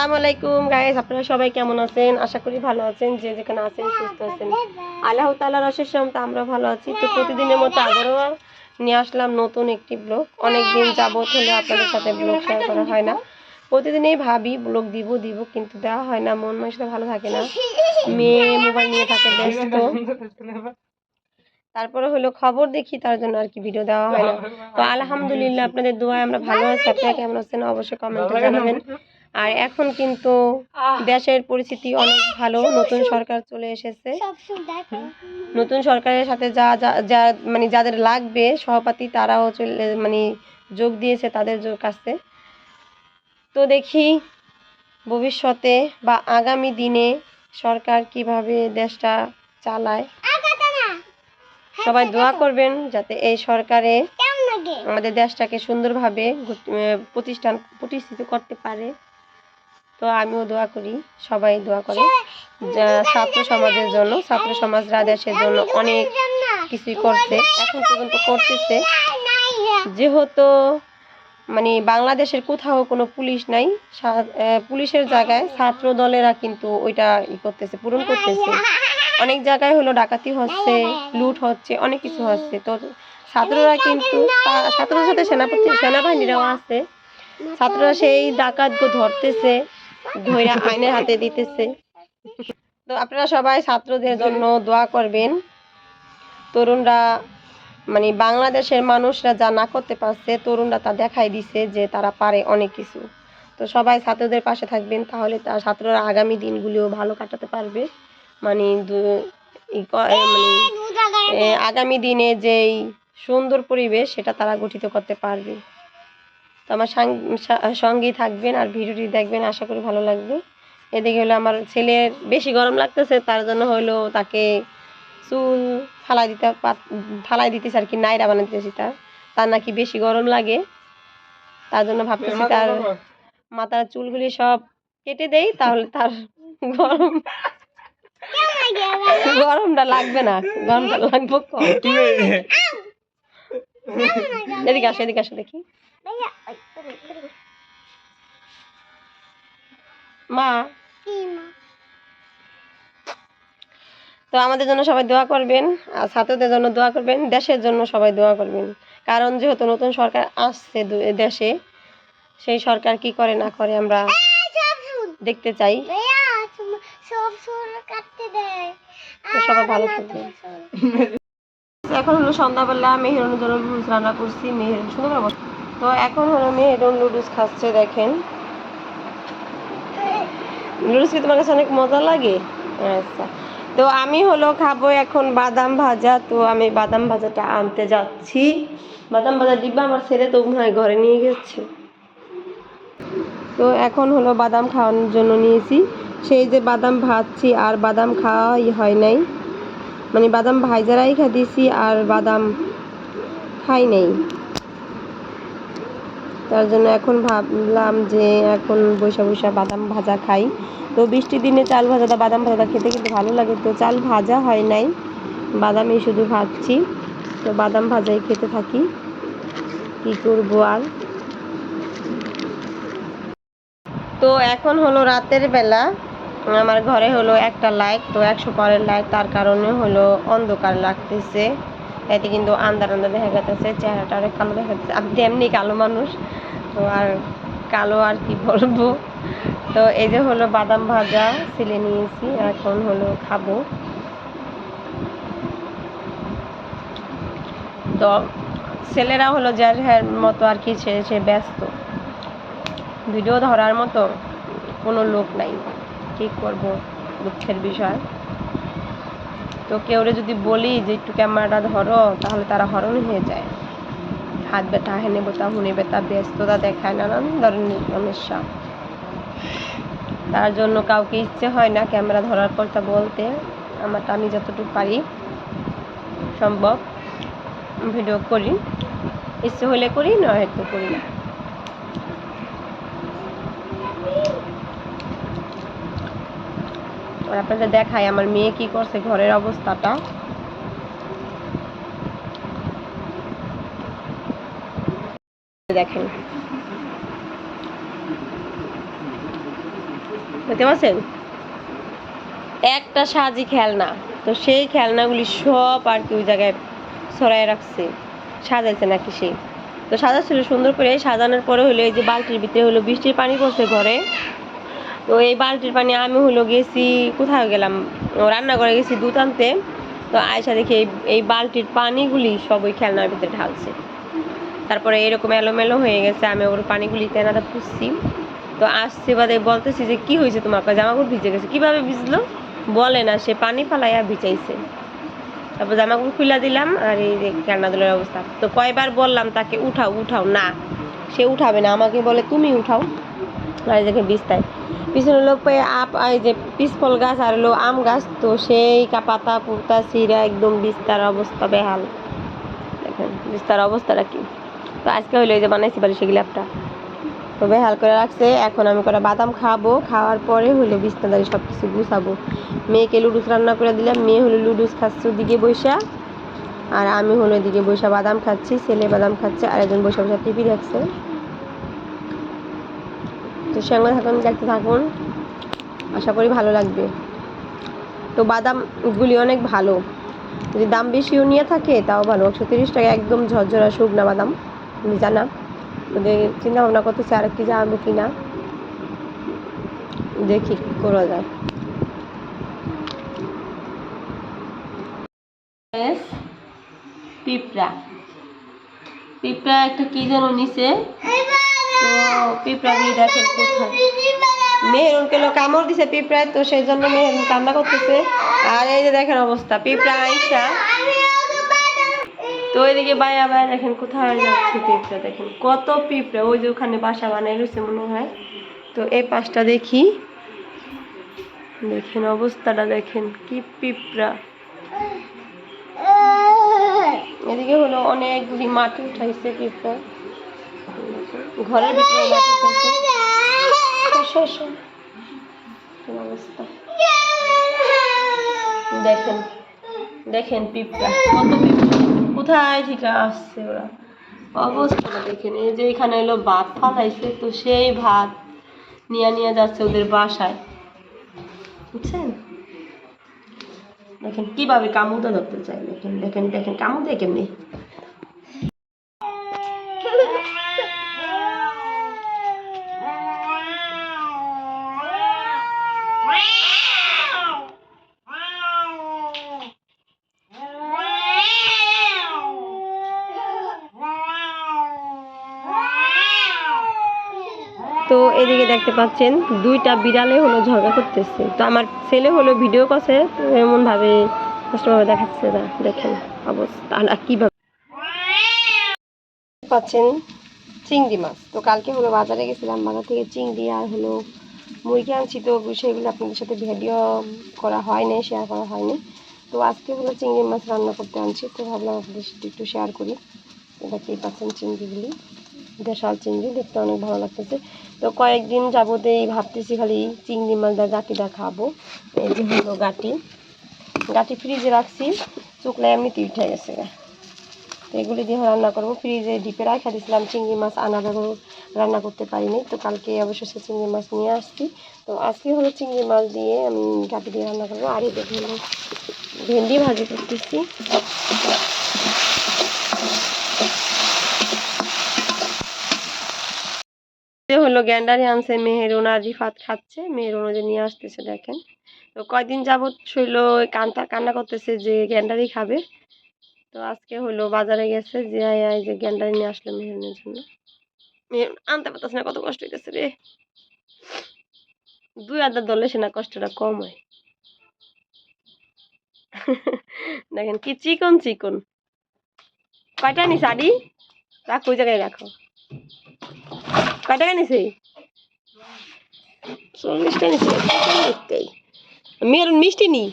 আসসালামু আলাইকুম গাইস আপনারা সবাই কেমন আছেন? আশা করি ভালো আছেন যে যেখানে আছেন সুস্থ আছেন। আল্লাহ তাআলার অশেষ রহমতে আমরা ভালো আছি। তো প্রতিদিনের মতো আবারও নিয়ে আসলাম নতুন একটি ব্লগ অনেক দিন যাবত হলে আপনাদের সাথে ব্লগ শেয়ার করা হয় না। প্রতিদিনই ভাবি ব্লগ দিব দিব কিন্তু দেওয়া হয় না মন মানসিকতা ভালো থাকে না। মেয়ে মোবাইল নিয়ে থাকে ব্যস্ত। তারপরে হলো খবর দেখি তার জন্য আর কি ভিডিও দেওয়া হয় না। তো আলহামদুলিল্লাহ আপনাদের দোয়ায় আমরা ভালো আছি। আপনারা কেমন আছেন? অবশ্যই কমেন্টে জানাবেন। আর এখন কিন্তু দেশের পরিস্থিতি অনেক ভালো নতুন সরকার চলে এসেছে। নতুন সরকারের সাথে যা যা যা মানে যাদের লাগবে সহপাঠী তারাও চলে মানে যোগ দিয়েছে তাদের কাছে। তো দেখি ভবিষ্যতে বা আগামী দিনে সরকার কীভাবে দেশটা চালায়। সবাই দোয়া করবেন যাতে এই সরকারে আমাদের দেশটাকে সুন্দরভাবে প্রতিষ্ঠান প্রতিষ্ঠিত করতে পারে। তো আমিও দোয়া করি, সবাই দোয়া করে। ছাত্র সমাজের জন্য, ছাত্র সমাজরা দেশের জন্য অনেক কিছুই করছে। এখন পর্যন্ত করতেছে। যেহেতু মানে বাংলাদেশের কোথাও কোনো পুলিশ নাই পুলিশের জায়গায় ছাত্র দলেরা কিন্তু ওইটা ই করতেছে, পূরণ করতেছে। অনেক জায়গায় হলো ডাকাতি হচ্ছে, লুট হচ্ছে, অনেক কিছু হচ্ছে। তো ছাত্ররা কিন্তু ছাত্রদের সাথে সেনাপতি, সেনাবাহিনীরাও আছে। ছাত্ররা সেই ডাকাতকে ধরতেছে। ধইরা আইনের হাতে দিতেছে। তো আপনারা সবাই ছাত্রদের জন্য দোয়া করবেন। তরুণরা মানে বাংলাদেশের মানুষরা যা না করতে পারছে, তরুণরা তা দেখাই দিছে যে তারা পারে অনেক কিছু। তো সবাই ছাত্রদের পাশে থাকবেন, তাহলে তা ছাত্ররা আগামী দিনগুলিও ভালো কাটাতে পারবে। মানে মানে আগামী দিনে যেই সুন্দর পরিবেশ, সেটা তারা গঠিত করতে পারবে। তো আমার সঙ্গেই থাকবেন আর ভিডিওটি দেখবেন আশা করি ভালো লাগবে। এদিকে হলো আমার ছেলের বেশি গরম লাগতেছে তার জন্য হলো তাকে চুল ফালাই দিতে পাত- ফালাই দিতেছে আর কি নাইরা বানাইতেছি তার। তার নাকি বেশি গরম লাগে তার জন্য ভাবতেছি তার মাথার চুলগুলি সব কেটে দেই তাহলে তার গরম গরমটা লাগবে না গরমটা লাগবে কম। এদিকে আসো এদিকে আসো দেখি। মা। তো আমাদের জন্য সবাই দোয়া করবেন আর ছাত্রদের জন্য দোয়া করবেন দেশের জন্য সবাই দোয়া করবেন। কারণ যেহেতু নতুন সরকার আসছে দেশে সেই সরকার কি করে না করে আমরা দেখতে চাই। সবাই ভালো থাকবে। এখন হলো সন্ধ্যাবেলা জন্য লুডুস রান্না করছি মেহেরুন সুন্দর। তো এখন হলো মেহেরুন লুডুস খাচ্ছে, দেখেন। লুডুস কি তোমার কাছে অনেক মজা লাগে? আচ্ছা। তো আমি হলো খাব এখন বাদাম ভাজা, তো আমি বাদাম ভাজাটা আনতে যাচ্ছি। বাদাম ভাজা ডিব্বা আমার ছেলে তো হয় ঘরে নিয়ে গেছে। তো এখন হলো বাদাম খাওয়ানোর জন্য নিয়েছি। সেই যে বাদাম ভাজছি, আর বাদাম খাওয়াই হয় নাই। মানে বাদাম ভাইজারাই খা দিয়েছি আর বাদাম খাই নাই। তার জন্য এখন ভাবলাম যে এখন বৈশা বৈশা বাদাম ভাজা খাই। তো বৃষ্টির দিনে চাল ভাজাটা বাদাম ভাজাটা খেতে কিন্তু ভালো লাগে। তো চাল ভাজা হয় নাই, বাদামই শুধু ভাজছি। তো বাদাম ভাজাই খেতে থাকি। কি করব আর? তো এখন হলো রাতের বেলা। আমার ঘরে হলো একটা লাইট তো একশো পরের লাইট তার কারণে হলো অন্ধকার লাগতেছে। এতে কিন্তু আন্দার আন্দার দেখা যাচ্ছে চেহারাটা অনেক কালো দেখা যাচ্ছে আপনি এমনি কালো মানুষ, তো আর কালো আর কি বলব? তো এই যে হলো বাদাম ভাজা, ছিলে নিয়েছি এখন হলো খাব। তো ছেলেরা হলো যার মতো আর কি, সে সে ব্যস্ত। ভিডিও ধরার মতো কোনো লোক নাই। কি করব দুঃখের বিষয়? তো কেউ যদি বলি যে, একটু ক্যামেরাটা ধরো, তাহলে তারা হরণ হয়ে যায়। হাত ব্যথা, হেনে ব্যথা, হুনে ব্যথা, ব্যস্ততা দেখায়, নানান ধরনের সমস্যা তার জন্য কাউকে ইচ্ছে হয় না ক্যামেরা ধরার কথা বলতে। আমারটা আমি যতটুকু পারি সম্ভব। ভিডিও করি। ইচ্ছে হলে করি নয়তো করি না। আর আপনাদের দেখাই আমার মেয়ে কি করছে, ঘরের অবস্থাটা। দেখেন। দেখতে পাচ্ছেন একটা সাজি খেলনা, তো সেই খেলনাগুলি সব আর কি ওই জায়গায় ছড়াই রাখছে। সাজাইছে নাকি সে? তো সাজাচ্ছিল সুন্দর করে, সাজানোর পরে হলো এই যে বালতির ভিতরে হলো বৃষ্টির পানি পড়ছে ঘরে। তো এই বালতির পানি আমি হলো গেছি, কোথায় গেলাম? রান্নাঘরে গেছি দুধ আনতে। তো আয়সা দেখি এই এই বালতির পানিগুলি সব ওই খেলনার ভিতরে ঢালছে। তারপরে এরকম এলোমেলো হয়ে গেছে, আমি ওর পানিগুলি তেনাটা পুষছি তো আসছে বাদে বলতেছি যে, কি হয়েছে তোমার? জামাকাপড় ভিজে গেছে। কীভাবে ভিজলো? বলে না, সে পানি ফালাইয়া ভিজাইছে। তারপর জামাকাপড় খুলে দিলাম আর এই যে খেলনাগুলোর অবস্থা। তো কয়বার বললাম তাকে, উঠাও উঠাও। না, সে উঠাবে না, আমাকে বলে, তুমি উঠাও। আর দেখে বিস্তায়। পিছনে হলো পে- আপ যে পিসফল গাছ আর হলো আম গাছ, তো সেই পাতা, পুতা সিরা একদম বিস্তার অবস্থা বেহাল। দেখেন, বিস্তার অবস্থাটা কি? তো আজকে হইল যে বানাইছি বাড়ি সেগুলো একটা তো বেহাল করে রাখছে, এখন আমি করে বাদাম খাব, খাওয়ার পরে হলো বিছনাদারি সব কিছু গুছাবো। মেয়েকে লুডুস রান্না করে দিলাম, মেয়ে হলো লুডুস খাচ্ছে ওদিকে বৈশা আর আমি হলো এদিকে বৈশা বাদাম খাচ্ছি, ছেলে বাদাম খাচ্ছে আর একজন বৈশা বৈশা টিভি দেখছে। তো সঙ্গে থাকুন দেখতে থাকুন, আশা করি ভালো লাগবে। তো বাদামগুলি অনেক ভালো। যদি দাম বেশিও নিয়ে থাকে, তাও ভালো। একশো তিরিশ টাকা একদম ঝরঝরা শুকনা বাদাম জানা। দে- চিন্তা ভাবনা করতেছি আর কি যাব কি না। দেখি, করা যায় পিঁপড়া। পিঁপড়া একটা কি যেন নিচে পিঁপড়া দিয়ে দেখেন কোথায়? মেহরুনকে লোক কামড় দিছে পিঁপড়ায়, তো সেই জন্য মেহরুন কান্না করতেছে। আর এই যে দেখেন অবস্থা, পিঁপড়া আইসা। তো ওইদিকে বাইয়া বাইয়া দেখেন কোথায় যাচ্ছে পিঁপড়া, দেখেন কত পিঁপড়া। ওই যে ওখানে বাসা বানাই রয়েছে মনে হয়। তো এই পাশটা দেখি। দেখেন অবস্থাটা, দেখেন কি পিঁপড়া। এদিকে হলো অনেকগুলি মাটি উঠাইছে পিঁপড়া। ঘরের ভিতরে দেখেন দেখেন পিঁপড়া, কত পিঁপড়া। কোথায় ঠিক আসছে ওরা? অবস্থাটা দেখেন, এই যে এখানে এলো ভাত ফালাইছে, তো সেই ভাত নিয়ে নিয়ে যাচ্ছে ওদের বাসায়। বুঝছেন? দেখেন কীভাবে কামুদা ধরতে চায়, দেখেন দেখেন দেখেন, কামুদে কেমনি? দেখতে পাচ্ছেন, দুইটা বিড়ালে হলো ঝগড়া করতেছে। তো আমার ছেলে হলো ভিডিও করছে তো এমন ভাবে কষ্টভাবে দেখাচ্ছে না, দেখেন অবস্থা। আর কীভাবে? পাচ্ছেন চিংড়ি মাছ। তো কালকে হলো বাজারে গেছিলাম, বাজার থেকে চিংড়ি আর হলো মুরগি আনছি, তো সেগুলো আপনাদের সাথে ভিডিও করা হয়নি শেয়ার করা হয়নি। তো আজকে হলো চিংড়ি মাছ রান্না করতে আনছি, তো ভাবলাম আপনাদের সাথে একটু শেয়ার করি। তো দেখতেই পাচ্ছেন চিংড়িগুলি। দেশাল চিংড়ি, দেখতে অনেক ভালো লাগতেছে। তো কয়েকদিন যাবতেই ভাবতেছি খালি চিংড়ি মাছ দা গাটিটা খাব। এই যে হলো গাটি। গাটি ফ্রিজে রাখছি চুকলা এমনিতেই উঠে গেছে তো এগুলি দিয়ে রান্না করব। ফ্রিজে ডিপে রাখা দিয়েছিলাম চিংড়ি মাছ আনার রান্না করতে পারিনি। তো কালকে অবশ্য চিংড়ি মাছ নিয়ে আসছি। তো আজকে হলো চিংড়ি মাছ দিয়ে আমি গাটি দিয়ে রান্না করব। আর হলো ভেন্ডি ভাজি করতেছি। এ হলো গ্যান্ডারি আনছে মেহেরুন আর রিফাত খাচ্ছে মেহেরুন যে নিয়ে আসতেছে দেখেন। তো কয়দিন যাবত শৈল কান্তা, কান্না করতেছে যে গ্যান্ডারি খাবে। তো আজকে হলো বাজারে গেছে, যে আয় যে গ্যান্ডারি নিয়ে আসলো মেহেরুনের জন্য। মেহেরুন আনতে পারতেছে না, কত কষ্ট হইতেছে রে। দুই আদার দলে সে না কষ্টটা কম হয়। দেখেন কি চিকন চিকন। কয়টা নিস আডি রাখো, ওই জায়গায় রাখো। কয় টাকা দেখতেই মেরুন মিষ্টি নি?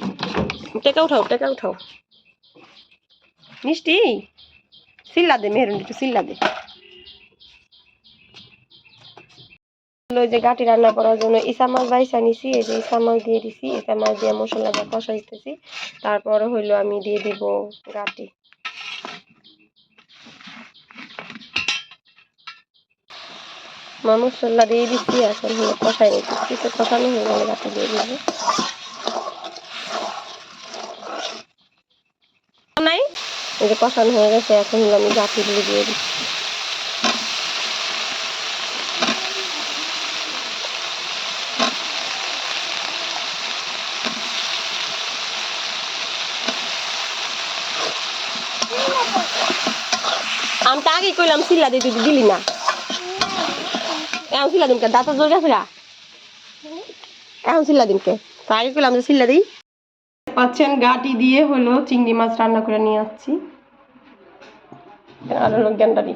টাকা উঠাও টাকা উঠাও। মিষ্টি? সিল্লা দে মেহরুন একটু সিল্লা দে। যে গাটি রান্না করার জন্য ইসা মাছ বাইসা নিছি, এই যে ইসা মাছ দিয়ে দিছি ইসা মাছ দিয়ে মশলা দিয়ে কষাইতেছি। তারপরে হইল আমি দিয়ে দিব গাটি। আমার মশলা দিয়ে দিচ্ছি এখন হলো কষাই নিচ্ছি কিছু কষানো হয়ে গেলে গাছে দিয়ে দিব নাই? এই যে কষানো হয়ে গেছে, এখন হলো আমি দিয়ে দিচ্ছি। আমি তো আগেই কইলাম সিল্লা দিয়ে দিলি না। এখন সিল্লা দিনকে দাঁত জোর গেছে গা। এখন সিল্লা দিনকে আগে কইলাম যে সিল্লা দিই। পাচ্ছেন গাটি দিয়ে হলো চিংড়ি মাছ রান্না করে নিয়ে আসছি। আর হলো গেন্ডারি